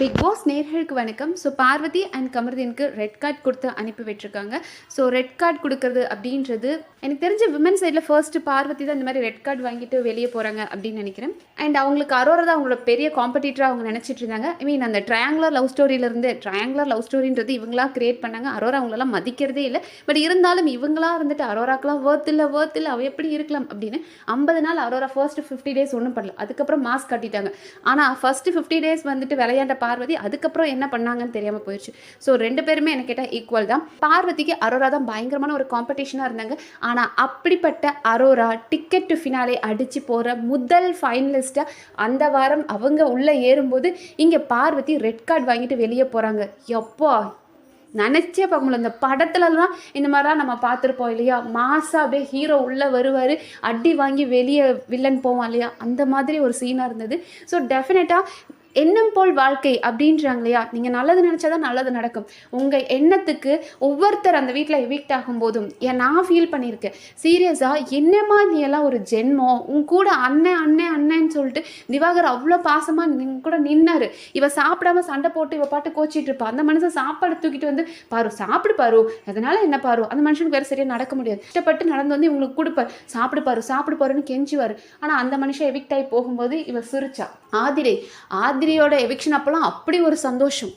Big Boss நேர்களுக்கு வணக்கம். So Parvathy and கமர்தீனுக்கு ரெட் கார்டு கொடுத்து அனுப்பி விட்டுருக்காங்க. ஸோ ரெட் கார்டு கொடுக்கறது அப்படின்றது எனக்கு தெரிஞ்ச விமன் சைடில் ஃபர்ஸ்ட் பார்வதி தான் இந்த மாதிரி ரெட் கார்டு வாங்கிட்டு வெளியே போகிறாங்க அப்படின்னு நினைக்கிறேன். அண்ட் அவங்களுக்கு அரோரா தான் அவங்களோட பெரிய காம்படிட்டராக அவங்க நினச்சிட்டு இருந்தாங்க. ஐ மீன் அந்த ட்ரையாங்குலர் லவ் ஸ்டோரியிலேருந்து ட்ரையாங்குலர் லவ் ஸ்டோரின்றது இவங்களா கிரியேட் பண்ணாங்க. அரோரா அவங்களெல்லாம் மதிக்கிறதே இல்லை. பட் இருந்தாலும் இவங்களா இருந்துட்டு அரோராக்கெலாம் வேர்த் இல்லை வேர்த் இல்லை அவள் எப்படி இருக்கலாம் அப்படின்னு ஐம்பது நாள் அரோரா ஃபர்ஸ்ட் ஃபிஃப்டி டேஸ் ஒன்றும் பண்ணல. அதுக்கப்புறம் மாஸ்க் கட்டிட்டாங்க. ஆனால் ஃபர்ஸ்ட் ஃபிஃப்டி டேஸ் வந்துட்டு விளையாண்ட பார்வதி அதுக்கப்புறம் என்ன பண்ணாங்கன்னு தெரியாமல் போயிடுச்சு ஸோ ரெண்டு பேருமே எனக்கு கேட்டால் ஈக்குவல் தான். பார்வதிக்கு அரோரா தான் பயங்கரமான ஒரு காம்படிஷனாக இருந்தாங்க. ஆனால் அப்படிப்பட்ட அரோரா டிக்கெட் டு ஃபினாலே அடித்து போகிற முதல் ஃபைனலிஸ்ட்டாக அந்த வாரம் அவங்க உள்ளே ஏறும்போது இங்கே பார்வதி ரெட் கார்டு வாங்கிட்டு வெளியே போகிறாங்க எப்போ நினச்சே பார்க்க முடியல. இந்த படத்துலலாம் இந்த மாதிரிலாம் நம்ம பார்த்துருப்போம் இல்லையா? மாசா அப்படியே ஹீரோ உள்ளே வருவார். அடி வாங்கி வெளியே வில்லன் போவான் இல்லையா? அந்த மாதிரி ஒரு சீனாக இருந்தது. ஸோ டெஃபினட்டாக எண்ணம் போல் வாழ்க்கை அப்படின்றாங்க இல்லையா நீங்கள் நல்லது நினச்சாதான் நல்லது நடக்கும். உங்கள் எண்ணத்துக்கு ஒவ்வொருத்தர் அந்த வீட்டில் எவிக்ட் ஆகும்போதும் ஏன் நான் ஃபீல் பண்ணியிருக்கேன். சீரியஸாக என்னம்மா நீ எல்லாம் ஒரு ஜென்மம்? உன் கூட அண்ணன் அண்ணன் அண்ணன்னு சொல்லிட்டு திவாகர் அவ்வளோ பாசமாக நின் கூட நின்னார். இவ சாப்பிடாம சண்டை போட்டு இவ பாட்டு கோச்சிட்டு இருப்பா. அந்த மனுஷன் சாப்பாடு தூக்கிட்டு வந்து பாரு சாப்பிடு பாரு. அதனால என்ன பாரு? அந்த மனுஷனுக்கு வேறு சரியாக நடக்க முடியாது. இஷ்டப்பட்டு நடந்து வந்து இவங்களுக்கு கொடுப்பார் சாப்பிடு பாரு சாப்பிடு பாருன்னு கெஞ்சுவார். ஆனால் அந்த மனுஷன் எவிக்ட் ஆகி போகும்போது இவ சிரிச்சா. ஆதிரை. ஆதிரியோட எவிக்ஷன் அப்போலாம் அப்படி ஒரு சந்தோஷம்.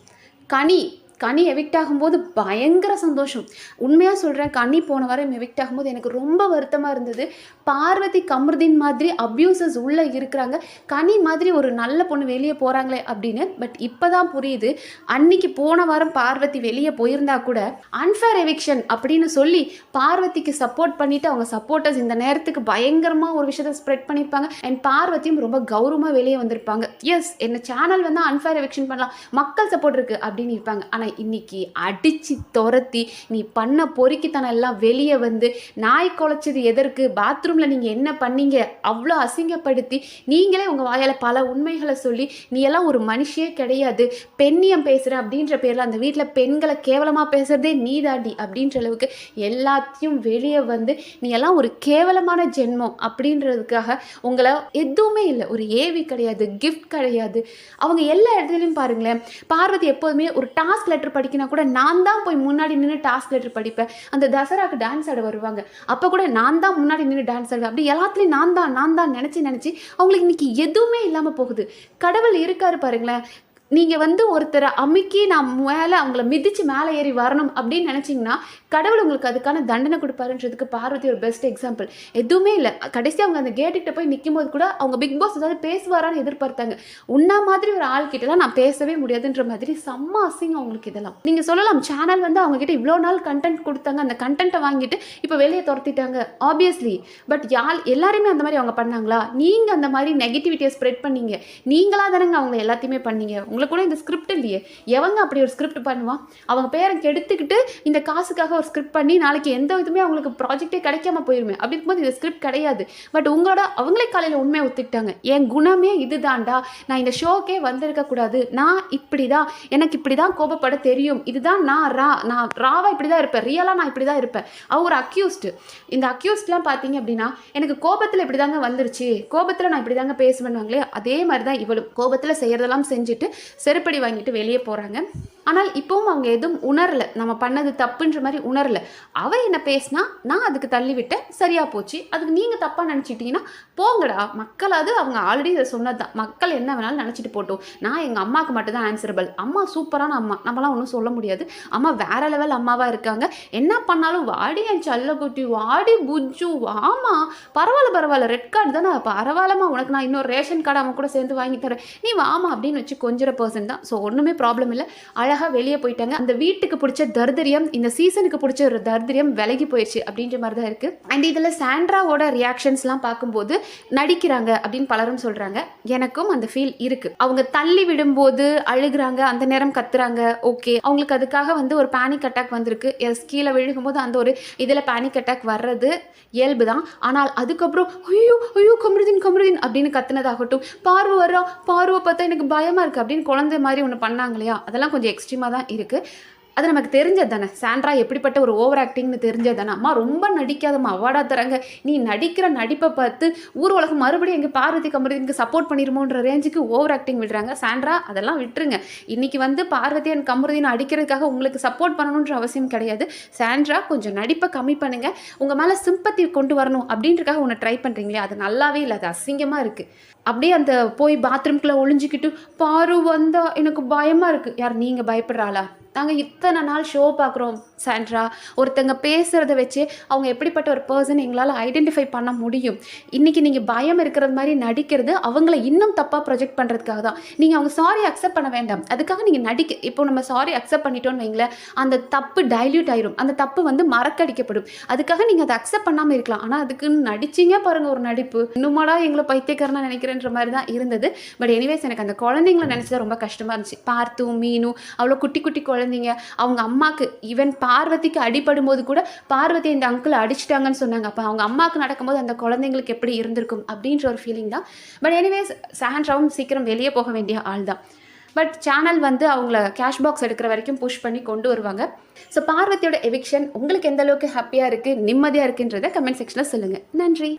கனி கனி எவிக்ட் ஆகும்போது பயங்கர சந்தோஷம். உண்மையாக சொல்கிறேன் கனி போன வாரம் எவிக்ட் ஆகும்போது எனக்கு ரொம்ப வருத்தமாக இருந்தது. பார்வதி கமருதீன் மாதிரி அப்யூசஸ் உள்ளே இருக்கிறாங்க. கனி மாதிரி ஒரு நல்ல பொண்ணு வெளியே போகிறாங்களே அப்படின்னு பட் இப்போ தான் புரியுது. அன்னைக்கு போன வாரம் பார்வதி வெளியே போயிருந்தா கூட அன்ஃபேர் எவிக்ஷன் அப்படின்னு சொல்லி பார்வதிக்கு சப்போர்ட் பண்ணிவிட்டு அவங்க சப்போர்ட்டர்ஸ் இந்த நேரத்துக்கு பயங்கரமாக ஒரு விஷயத்தை ஸ்ப்ரெட் பண்ணியிருப்பாங்க அண்ட் பார்வதியும் ரொம்ப கௌரவமாக வெளியே வந்திருப்பாங்க. எஸ் என்ன சேனல் வந்து அன்ஃபேர் எவிக்ஷன் பண்ணலாம். மக்கள் சப்போர்ட் இருக்குது அப்படின்னு இருப்பாங்க. ஆனால் இன்னைக்கு அடித்து துரத்தி நீ பண்ண பொறுக்கித்தனம் எல்லாம் வெளியே வந்து நாய் குலைச்சது எதற்கு? பாத்ரூமில் நீங்கள் என்ன பண்ணீங்க? அவ்வளோ அசிங்கப்படுத்தி நீங்களே உங்கள் வாயால் பல உண்மைகளை சொல்லி நீ எல்லாம் ஒரு மனுஷியே கிடையாது. பெண்ணியம் பேசுகிற அப்படின்ற பேரில் அந்த வீட்டில் பெண்களை கேவலமாக பேசுகிறதே நீ தாண்டி அப்படின்ற அளவுக்கு எல்லாத்தையும் வெளியே வந்து நீ எல்லாம் ஒரு கேவலமான ஜென்மம் அப்படின்றதுக்காக உங்களை எதுவுமே இல்லை. ஒரு ஏவி கிடையாது கிஃப்ட் கிடையாது. அவங்க எல்லா இடத்துலையும் பாருங்களேன் பார்வதி எப்போதுமே ஒரு டாஸ்க் லெட்டர் படிக்கினா கூட நான் தான் போய் முன்னாடி நின்று டாஸ்க் லெட்டர் படிப்பேன். அந்த தசராக்கு டான்ஸ் ஆட வருவாங்க. அப்போ கூட நான் தான் முன்னாடி நின்று டான்ஸ் ஆடுவேன். அப்படி எல்லாத்துலேயும் நான் தான் நான் தான் நினச்சி நினச்சி அவங்களுக்கு இன்னைக்கு எதுவுமே இல்லாமல் போகுது. கடவுள் இருக்காரு பாருங்களேன். நீங்கள் வந்து ஒருத்தரை அமுக்கி நான் மேலே அவங்கள மிதித்து மேலே ஏறி வரணும் அப்படின்னு நினச்சிங்கன்னா கடவுள் உங்களுக்கு அதுக்கான தண்டனை கொடுப்பாருன்றதுக்கு பார்வதி ஒரு பெஸ்ட் எக்ஸாம்பிள் எதுவுமே இல்லை. கடைசி அவங்க அந்த கேட்டுக்கிட்ட போய் நிற்கும் போது கூட அவங்க பிக் பாஸ் ஏதாவது பேசுவாரான்னு எதிர்பார்த்தாங்க. உன்னா மாதிரி ஒரு ஆள் கிட்டலாம் நான் பேசவே முடியாதுன்ற மாதிரி செம்ம அசிங்கம் அவங்களுக்கு இதெல்லாம். நீங்கள் சொல்லலாம் சேனல் வந்து அவங்ககிட்ட இவ்வளோ நாள் கண்டென்ட் கொடுத்தாங்க. அந்த கண்டென்ட்டை வாங்கிட்டு இப்போ வெளியே துரத்திட்டாங்க ஆப்வியஸ்லி பட் யாழ் எல்லாருமே அந்த மாதிரி அவங்க பண்ணாங்களா? நீங்கள் அந்த மாதிரி நெகட்டிவிட்டியை ஸ்ப்ரெட் பண்ணீங்க. நீங்களாக தானங்க அவங்க எல்லாத்தையுமே பண்ணீங்க. உங்களுக்கு கூட இந்த ஸ்கிரிப்ட் இல்லையே. எவங்க அப்படி ஒரு ஸ்கிரிப்ட் பண்ணுவான் அவங்க பேரை கெடுத்துக்கிட்டு இந்த காசுக்காக ஒரு ஸ்கிரிப்ட் பண்ணி நாளைக்கு எந்த விதமே அவங்களுக்கு ப்ராஜெக்டே கிடைக்காம போயிருமே. அப்படி இருக்கும்போது இந்த ஸ்கிரிப்ட் கிடையாது. பட் உங்களோட அவங்களே காலையில் உண்மையை ஒத்துக்கிட்டாங்க. என் குணமே இதுதான்டா. நான் இந்த ஷோக்கே வந்திருக்க கூடாது. நான் இப்படி தான் எனக்கு இப்படி தான் கோபப்பட தெரியும். இதுதான் நான் ரா நான் ராவா இப்படி தான் இருப்பேன் ரியலாக நான் இப்படி தான் இருப்பேன். அவங்க ஒரு அக்யூஸ்டு இந்த அக்யூஸ்ட்லாம் பார்த்தீங்க அப்படின்னா எனக்கு கோபத்தில் இப்படி தாங்க வந்துருச்சு. கோபத்தில் நான் இப்படி தாங்க பேசுவேன்னுவாங்களே அதே மாதிரி தான் இவளும் கோபத்தில் செய்கிறதெல்லாம் செஞ்சுட்டு செருப்படி வாங்கிட்டு வெளியே போகிறாங்க ஆனால் இப்போவும் அவங்க எதுவும் உணரலை. நம்ம பண்ணது தப்புன்ற மாதிரி உணரலை. அவள் என்ன பேசினா நான் அதுக்கு தள்ளிவிட்டேன். சரியாக போச்சு. அதுக்கு நீங்கள் தப்பாக நினச்சிட்டிங்கன்னா போங்கடா. மக்களாவது அவங்க ஆல்ரெடி இதை சொன்னது தான் மக்கள் என்ன வேணாலும் நினச்சிட்டு போட்டோம். நான் எங்கள் அம்மாவுக்கு மட்டும் தான் ஆன்சரபிள் அம்மா சூப்பரான அம்மா. நம்மளாம் ஒன்றும் சொல்ல முடியாது. அம்மா வேற லெவல் அம்மாவாக இருக்காங்க. என்ன பண்ணாலும் வாடி என் சல்லக்குட்டி வாடி புஜ்ஜு. வாமா பரவாயில்ல பரவாயில்ல. ரெட் கார்டு தானே. பரவாயில்லம்மா. உனக்கு நான் இன்னொரு ரேஷன் கார்டு அவன் கூட சேர்ந்து வாங்கி தரேன். நீ வாமா அப்படின்னு வச்சு கொஞ்சம் பர்சன் தான். ஸோ ஒன்றுமே ப்ராப்ளம் இல்லை. அழகாக வெளியே போயிட்டாங்க. அந்த வீட்டுக்கு பிடிச்ச தர்தரியம் இந்த சீசனுக்கு பிடிச்ச ஒரு தர்தரியம் விலகி போயிடுச்சு அப்படின்ற மாதிரி தான் இருக்குது அண்ட் இதில் சாண்ட்ராவோட ரியாக்ஷன்ஸ்லாம் பார்க்கும்போது நடிக்கிறாங்க அப்படின்னு பலரும் சொல்கிறாங்க எனக்கும் அந்த ஃபீல் இருக்குது அவங்க தள்ளி விடும்போது அழுகுறாங்க அந்த நேரம் கத்துறாங்க ஓகே அவங்களுக்கு அதுக்காக வந்து ஒரு பேனிக் அட்டாக் வந்திருக்கு. எஸ் கீழே விழுகும்போது அந்த ஒரு இதில் பேனிக் அட்டாக் வர்றது இயல்பு தான் ஆனால் அதுக்கப்புறம் ஐயோ ஐயோ கமருதீன் கமருதீன் அப்படின்னு கத்துனதாகட்டும் பார்வை வர்றோம் பார்வை பார்த்தா எனக்கு பயமாக இருக்குது அப்படின்னு குழந்தை மாதிரி ஒன்று பண்ணாங்க இல்லையா? அதெல்லாம் கொஞ்சம் எக்ஸ்ட்ரா எக்ஸ்ட்ரீமாக தான் இருக்குது அது நமக்கு தெரிஞ்சது தானே சாண்ட்ரா எப்படிப்பட்ட ஒரு ஓவர் ஆக்டிங்னு தெரிஞ்சது தானே அம்மா ரொம்ப நடிக்காதம்மா அவார்டாக தராங்க. நீ நடிக்கிற நடிப்பை பார்த்து ஊர் உலகம் மறுபடியும் எங்கள் பார்வதி கமருதீனுக்கு சப்போர்ட் பண்ணிடுமோன்ற ரேஞ்சுக்கு ஓவர் ஆக்டிங் விடுறாங்க. சாண்ட்ரா அதெல்லாம் விட்டுருங்க. இன்னைக்கு வந்து பார்வதி அண்ட் கமருதீன் அடிக்கிறதுக்காக உங்களுக்கு சப்போர்ட் பண்ணணுன்ற அவசியம் கிடையாது. சாண்ட்ரா கொஞ்சம் நடிப்பை கம்மி பண்ணுங்க. உங்கள் மேலே சிம்பத்தி கொண்டு வரணும் அப்படின்றதுக்காக உன்னை ட்ரை பண்ணுறீங்களே அது நல்லாவே இல்லை அது அசிங்கமாக இருக்குது அப்படியே அந்த போய் பாத்ரூம்குள்ளே ஒளிஞ்சிக்கிட்டு பாரு வந்தால் எனக்கு பயமாக இருக்குது யார் நீங்கள் பயப்படுறாளா நாங்கள் இத்தனை நாள் ஷோ பார்க்குறோம் சாண்ட்ரா? ஒருத்தங்க பேசுகிறத வச்சு அவங்க எப்படிப்பட்ட ஒரு பர்சன் எங்களால் ஐடென்டிஃபை பண்ண முடியும்? இன்றைக்கி நீங்கள் பயம் இருக்கிறது மாதிரி நடிக்கிறது அவங்கள இன்னும் தப்பாக ப்ரொஜெக்ட் பண்ணுறதுக்காக தான். நீங்கள் அவங்க சாரி அக்செப்ட் பண்ண வேண்டாம். அதுக்காக நீங்கள் நடிக்க இப்போ நம்ம சாரி அக்செப்ட் பண்ணிட்டோம்னு வைங்களேன் அந்த தப்பு டைல்யூட் ஆயிரும். அந்த தப்பு வந்து மறக்கடிக்கப்படும். அதுக்காக நீங்கள் அதை அக்செப்ட் பண்ணாமல் இருக்கலாம். ஆனால் அதுக்குன்னு நடிச்சிங்க பாருங்கள் ஒரு நடிப்பு. இன்னுமாடா எங்களை பைத்தியக்காரனாக நினைக்கிறேன்ற மாதிரி தான் இருந்தது. பட் எனிவேஸ் எனக்கு அந்த குழந்தைங்கள நினச்சது ரொம்ப கஷ்டமாக இருந்துச்சு. பார்த்தும் மீனும் அவ்வளோ குட்டி குட்டி குழந்தைங்க. அவங்க அம்மாவுக்கு ஈவன் பார்வதிக்கு அடிபடும் போது கூட பார்வதி இந்த அங்கிள் அடிச்சிட்டாங்கன்னு சொன்னாங்க. அப்போ அவங்க அம்மாவுக்கு நடக்கும்போது அந்த குழந்தைங்களுக்கு எப்படி இருந்திருக்கும் அப்படின்ற ஒரு ஃபீலிங் தான். பட் எனிவேஸ் சாண்ட்ராவும் சீக்கிரம் வெளியே போக வேண்டிய ஆள் தான். பட் சேனல் வந்து அவங்கள கேஷ் பாக்ஸ் எடுக்கிற வரைக்கும் புஷ் பண்ணி கொண்டு வருவாங்க. ஸோ பார்வதியோட எவிக்ஷன் உங்களுக்கு எந்த அளவுக்கு ஹாப்பியாக இருக்குது நிம்மதியாக இருக்குன்றதை கமெண்ட் செக்ஷனில் சொல்லுங்கள் நன்றி.